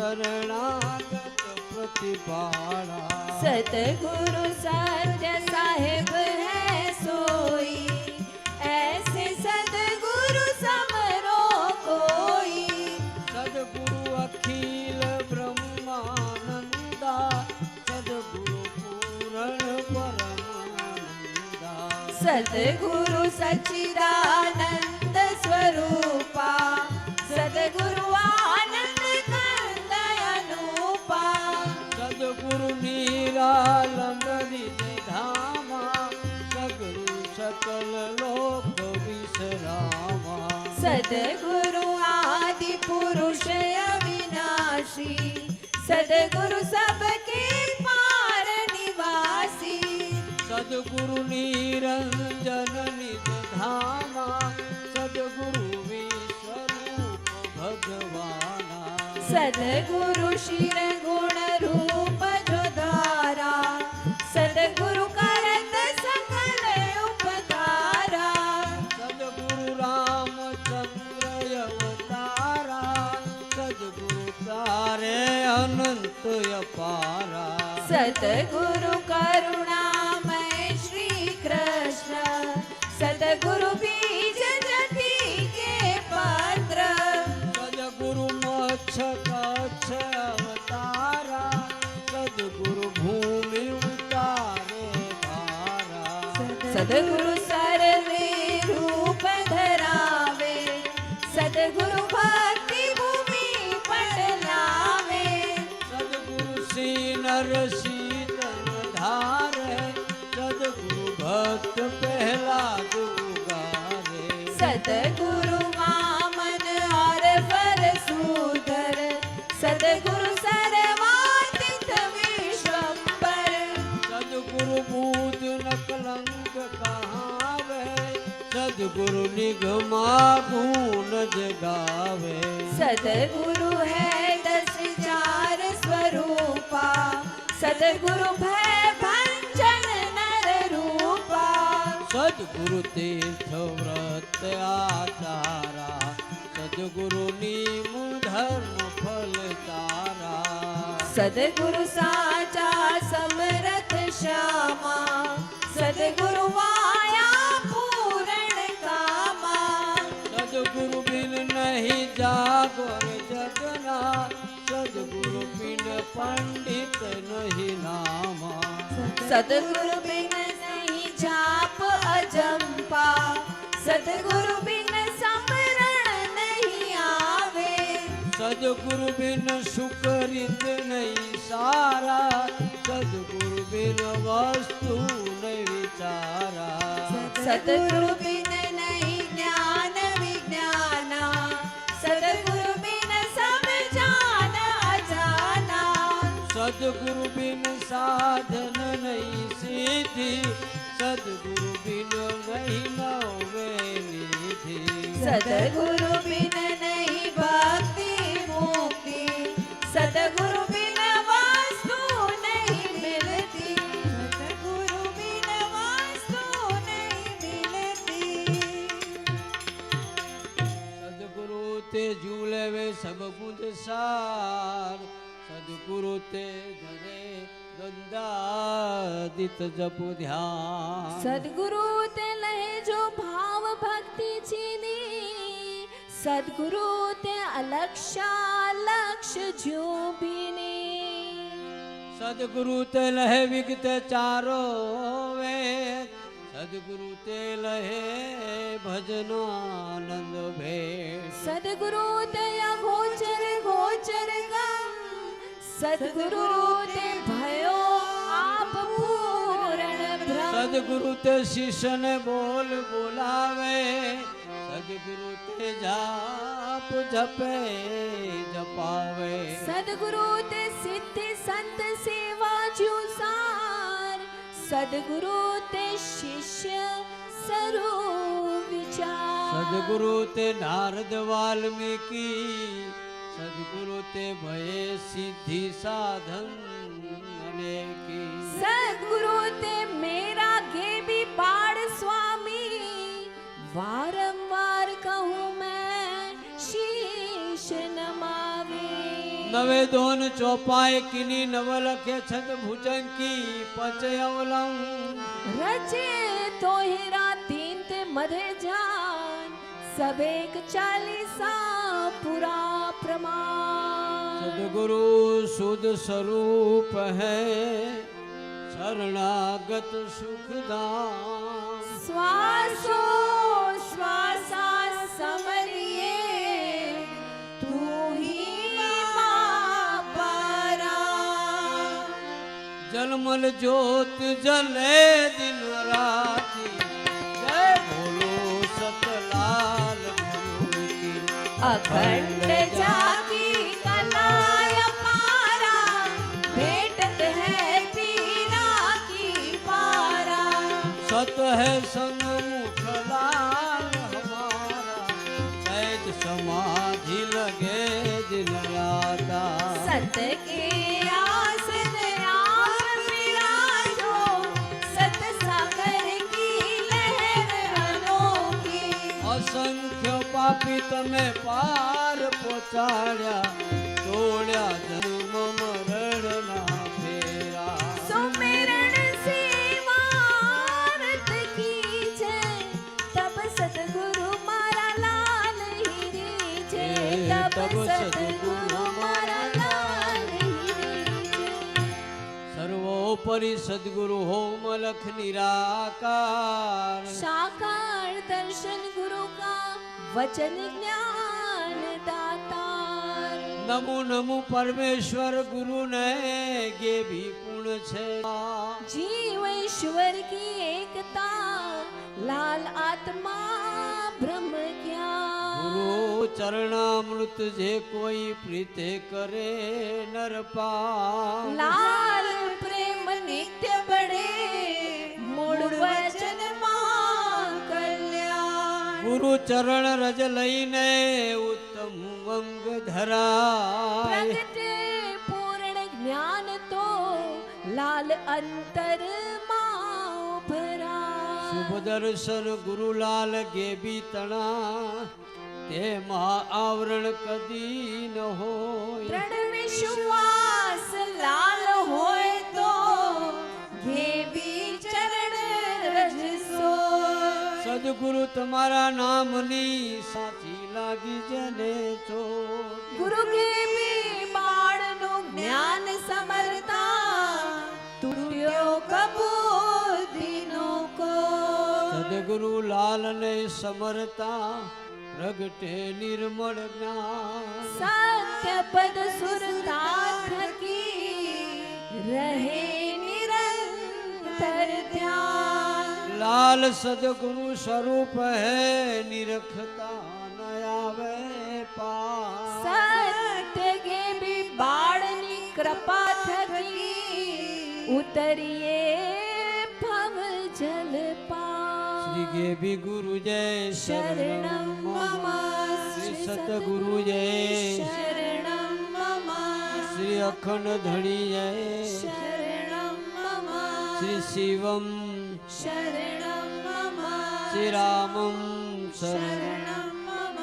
शरणागत प्रतिपाला सतगुरु सत्य साहेब है सोई। ऐसे सतगुरु समरो कोई। सदगुरु अखिल ब्रह्मानंदा। सदगुरु पूर्ण परमानंदा। सतगुरु सच्चिदानंद सदगुरु आदि पुरुष अविनाशी सदगुरु सबके पार निवासी। सदगुरु निरंजन निज धामा सदगुरु विश्वरूप भगवाना। सदगुरु सतगुरु करुणामय श्री कृष्ण। सतगुरु बीज जति के पात्र। सदगुरु मोक्ष कक्ष अवतारा। सदगुरु भूमि उतारे धारा। सतगुरु सदगुरु निगमा गुण जगावे। सतगुरु है दस चार स्वरूपा। सतगुरु भय भंजन नर रूपा। सदगुरु तीर्थ व्रत आचारा। सदगुरु नीम धर्म फल तारा। सतगुरु साचा समरथ श्यामा। सतगुरु माया बिन पंडित नहीं नामा। सतगुरु बिन नहीं जाप अजंपा। सतगुरु बिन समरण नहीं आवे। सदगुरु बिन सुकरित नहीं सारा। सदगुरु बिन वस्तु नहीं विचारा। सतगुरु बिन सदगुरु बिन साधन नहीं सिद्धि सदगुरु बिन नहीं नवे निधि। सतगुरु बिन नहीं भक्ति मुक्ति सतगुरु बिन वस्तु नहीं मिलती। सतगुरु बिन वस्तु नहीं मिलती। ते वे सब कुछ सदगुरु ते धरे गंगादित जप ध्यान। सदगुरु ते लहे जो भाव भक्ति चीनी। सदगुरु ते अलक्षा लक्ष्य जो बीनी। सदगुरु ते लहे विगत चारो वेद। सदगुरु ते लहे भजनानंद भेद। सदगुरु ते गम सदगुरु ते भयो आप पूरण भ्रम सदगुरु ते शिष्य ने बोल बोलावे सदगुरु ते जाप जपे जपावे। सदगुरु ते सिद्धि संत सेवा जो सार सदगुरु ते शिष्य सरो विचार। सदगुरु ते नारद वाल्मीकि सदगुरु ते भये सिद्धि साधन अनेकी। सदगुरु ते मेरा घे भी बाड़ स्वामी वारंवार कहूँ मैं शीश नमावी। नवे दोन चौपाए किनी नवल के छत भुजन की पचे अवलाऊ रचे तो हीरा तीन ते मधे जा। सब एक चालीसा पूरा प्रमाण। सदगुरु शुद्ध स्वरूप है शरणागत सुखदा श्वासो श्वासा समरिए तू ही जलमल ज्योत जले दिन राती। अखंड जाकी कलाय पारा भेटत है पीरा की पारा। सत है लाल हमारा सैज समाधि लगे दिन राता सत के આપી તમે પાર પહોંચાડ્યા જોડ્યા જન્મ મરણના ફેરા. સુમેરણ સેવારત સદગુરુ મારા લાલ છે. તબ સદગુરુ મારા લાલ સર્વોપરી સદગુરુ હોમ લખ નિરાકાર. સાકાર દર્શન ગુરુ વચન જ્ઞાન દાતા. નમો નમો પરમેશ્વર ગુરુ ને ગે ભી ગુણ છે. જીવ ઈશ્વર કી એકતા લાલ આત્મા બ્રહ્મ જ્ઞાન. ગુરુ ચરણામૃત જે કોઈ પ્રીતે કરે નરપા લાલ પ્રેમ નિત્ય બળે મૂળ વચન ગુરુ ચરણ રજ લઈને ઉત્તમ અંગ ધરાય પ્રગટે પૂર્ણ જ્ઞાન તો લાલ અંતર માં ભરા શુભ દર્શન ગુરુલાલ ગેબી તણા તેમાં આવરણ કદી ન હોય તમારા નામની સાચી લાગી જને છો ગુરુ ઘેબી બાળનું જ્ઞાન સમરતા તૂટ્યો કબૂદીનો કો સદગુરુ લાલને સમરતા પ્રગટે નિર્મળ જ્ઞાન સત્ય પદ સુરતા થકી રહે નિરંતર ધ્યાન लाल सदगुरु स्वरूप है निरखता नया वे सत्य भी बाड़नी कृपा थकी उतरिए भव जल श्री भी गुरु जय शरण मम श्री सतगुरु जय शरण मम श्री अखंड धनी जय शरण मम श्री शिवम શરણમ મમ શ્રી રામમ શરણ શરણમ મમ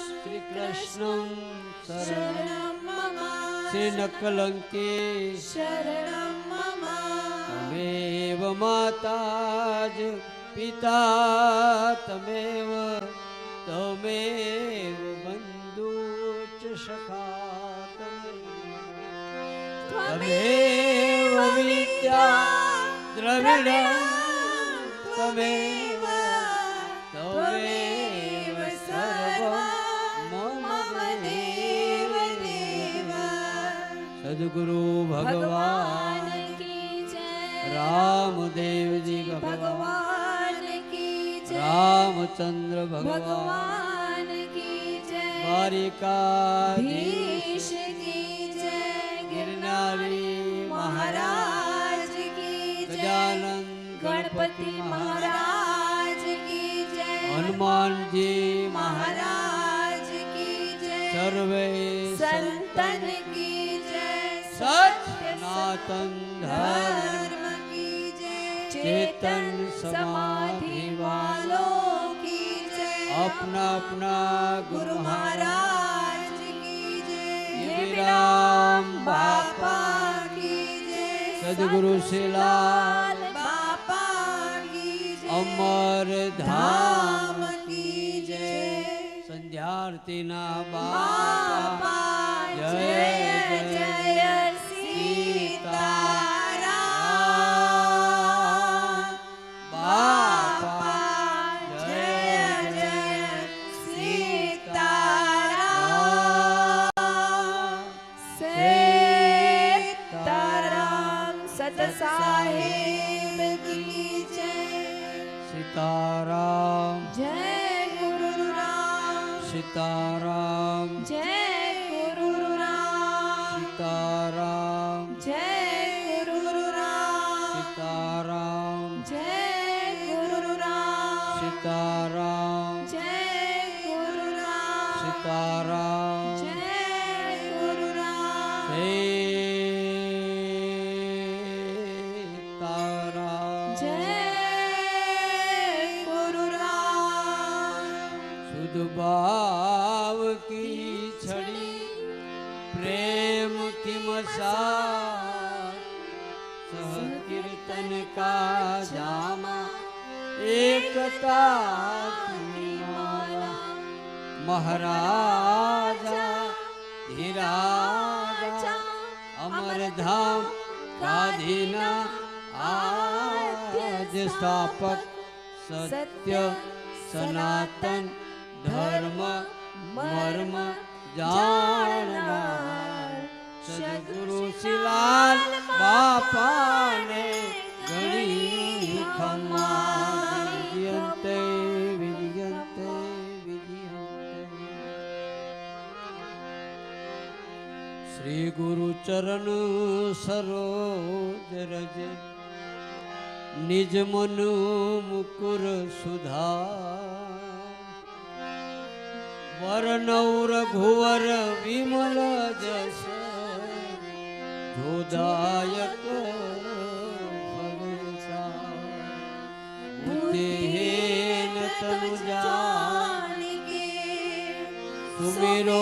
શ્રી કૃષ્ણમ શરણ શરણમ મમ શ્રી નકલંકી શરણમ મમ તમેવ માતા જ પિતા તમેવ તમેવ બંધુ ચ સખા તમેવ વિદ્યા દ્રવિડ તમેવ તમેવ સર્વ મમ દેવ સદગુરુ ભગવાન ભગવાન કી જય રામદેવજી ભગવાન ભગવાન કી જય गणपति महाराज की जय। हनुमान जी महाराज की जय। सर्वे संतन की जय। सनातन धर्म की जय। चेतन समाधि वालों की जय। अपना अपना गुरु महाराज की जय। राम बापा की जय। सदगुरु से અમર ધામ કી જય સંધ્યાર્થીના બાપા જય જય જય સીતારામ જય ગુરુ રામ સીતારામ જય ગુરુ રામ મહારાજા ધીરાજા અમરધામ કાધીના આજ સ્થાપક સત્ય સનાતન ધર્મ મર્મ જાણનાર સદગુરુ શિલાલ બાપાને गुरु चरण सरोज रज। निज मनु मुकुर सुधा वरनौ घुवर विमल जस। धोदायक देहेन तनु सुमिरो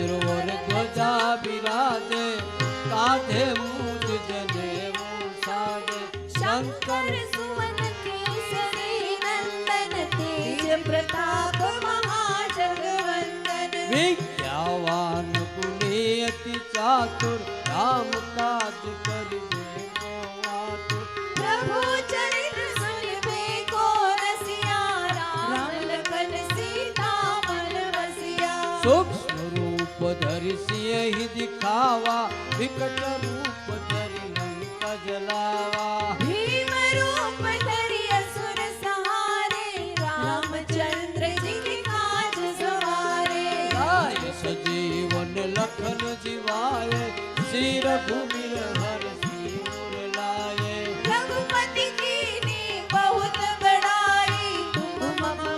વજ્ર વર ધ્વજા બિરાજે કાધે મૂજ જને સાજે. શંકર સુવન કેસરી નંદન તેજ પ્રતાપ મહાજગવંદન વિદ્યાવાન ગુણી અતિ ચાતુર રામ ही दिखावा विकट रूप धरि लंक जलावा भीम रूप धरि असुर सहारे रामचंद्र जी के काज सवारे। आय सजीवन लखन जीवाए श्री रघुवीर हर सिर लाए। रघुपति की ने बहुत बड़ाई तुम मम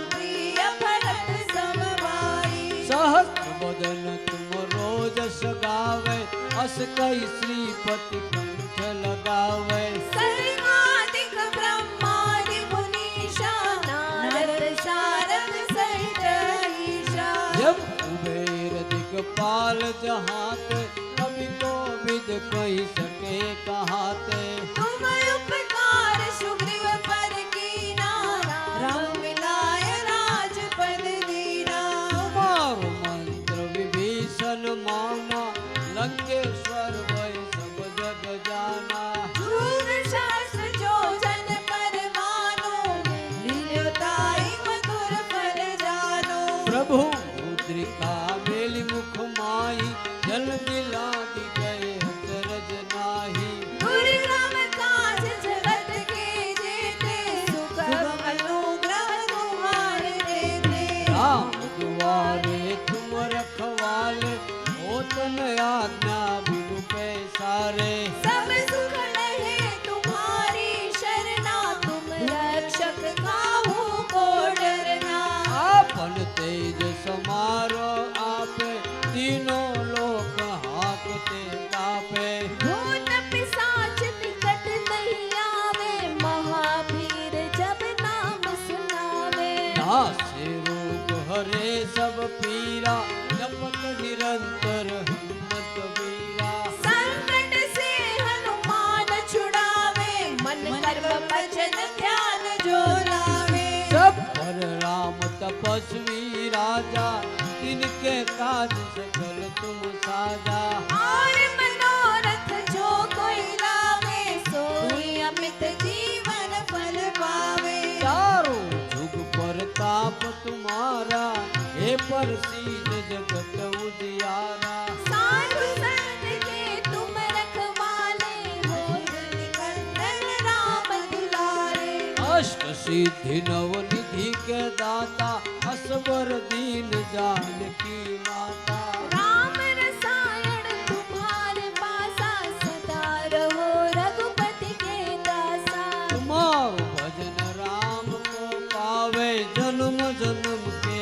रोज गावे अस कई श्रीपति कंठ लगावे। सर्वाधिक ब्रह्मादि मुनीषा नारद शारद सहित ईशा। जब कुबेर दिगपाल जहाते कवि को विद कही सके कहाते। तपस्वी राजा इनके काज सकल तुम साजा। और मनोरथ जो कोई लावे सोई अमित जीवन फल पावे। चारों जुग पर ताप तुम्हारा हे परसीत जगत उजियारा। सिद्धि नवनी के दाता असबर दीन जान की माता। राम रसायन तुम्हार पासा सदा रहो रघुपति के दासा। तुम्हार भजन राम को पावे जन्म जन्म के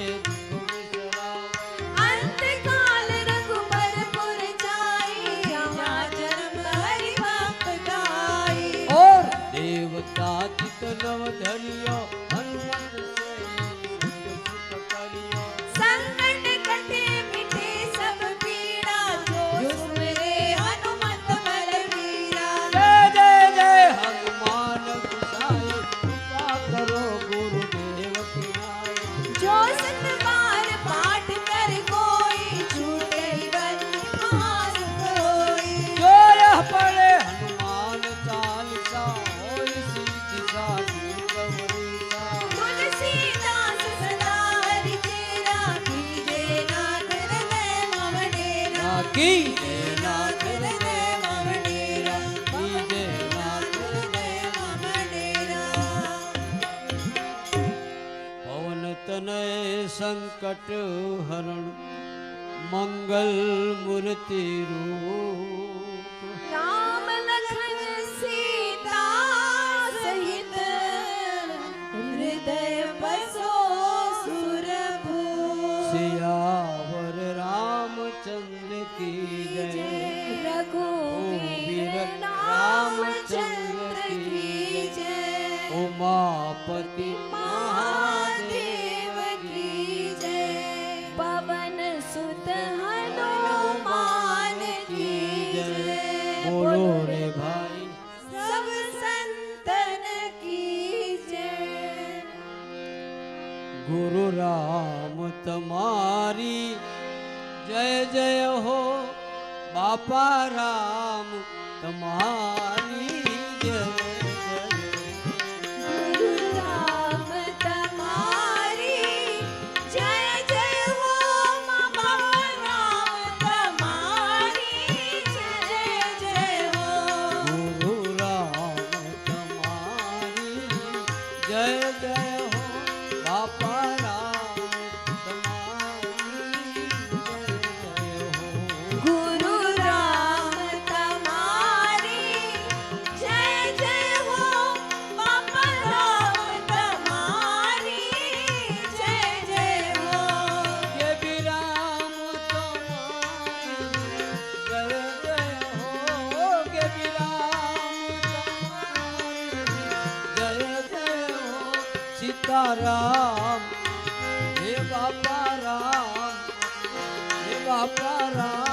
संकट हरण मंगल मूर्ति रूप। गुरु राम तुम्हारी। जय जय हो बापा राम तुम्हारी। રામ હે બાપા રામ હે બાપા રામ.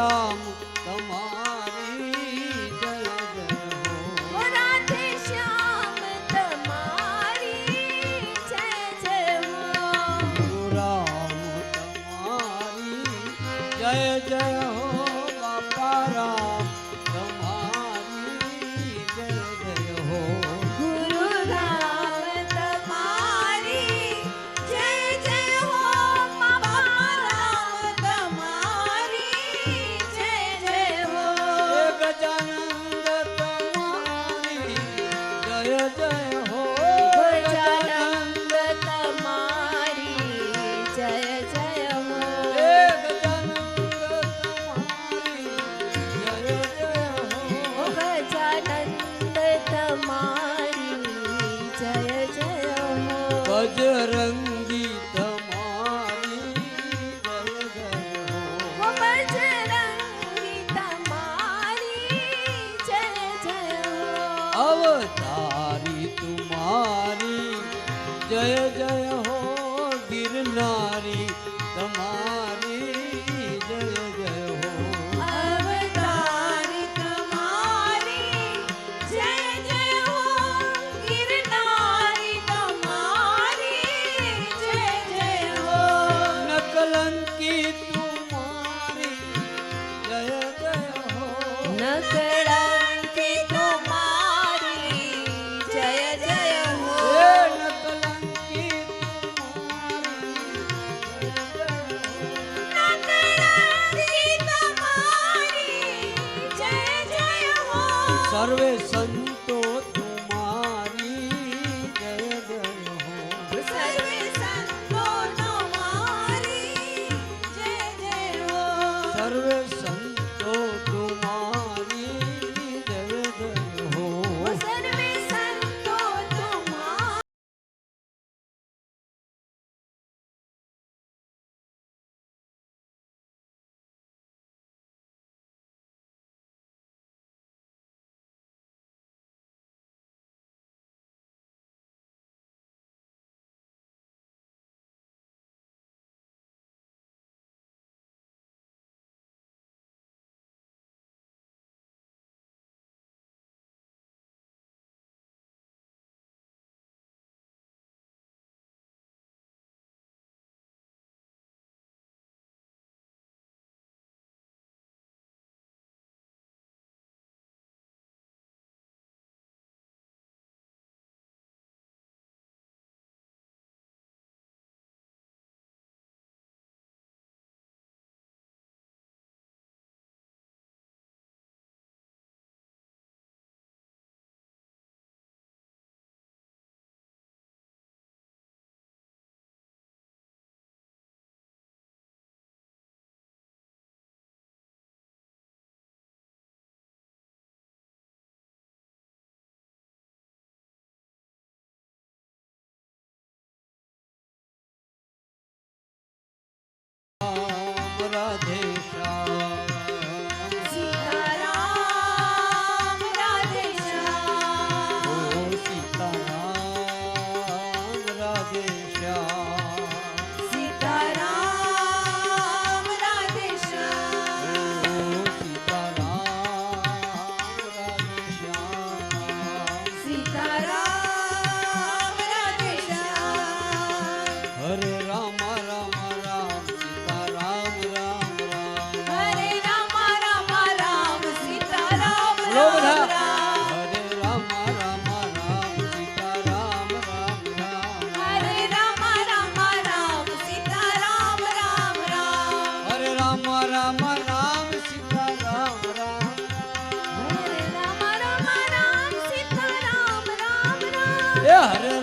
શ્યામ તમારી જય જય હો. રાધે શ્યામ તમારી જય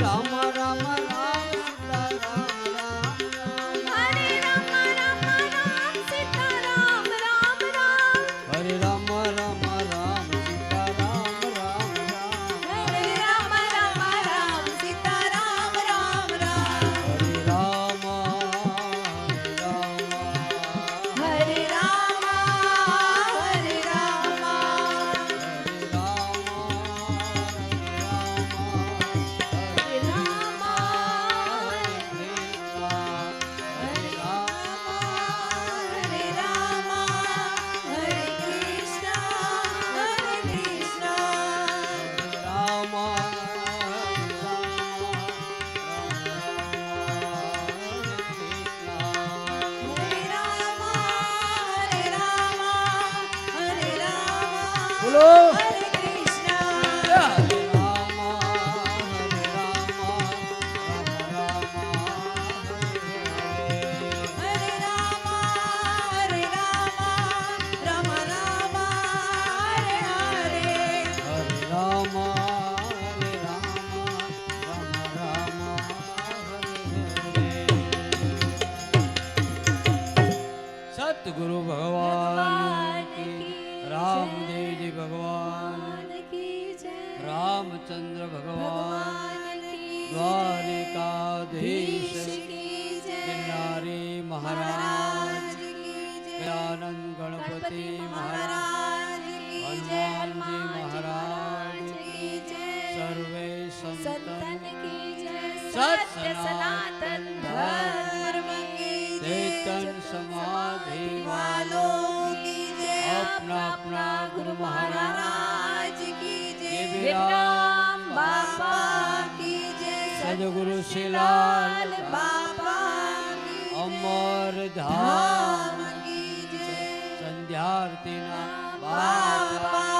राम ¡Hola! सत्य सनातन धर्म की चेतन समाधि वालों की जय। अपना अपना गुरु महाराज की जय। की जय। सदगुरु शिलाल अमर धाम की जय। संध्या बाबा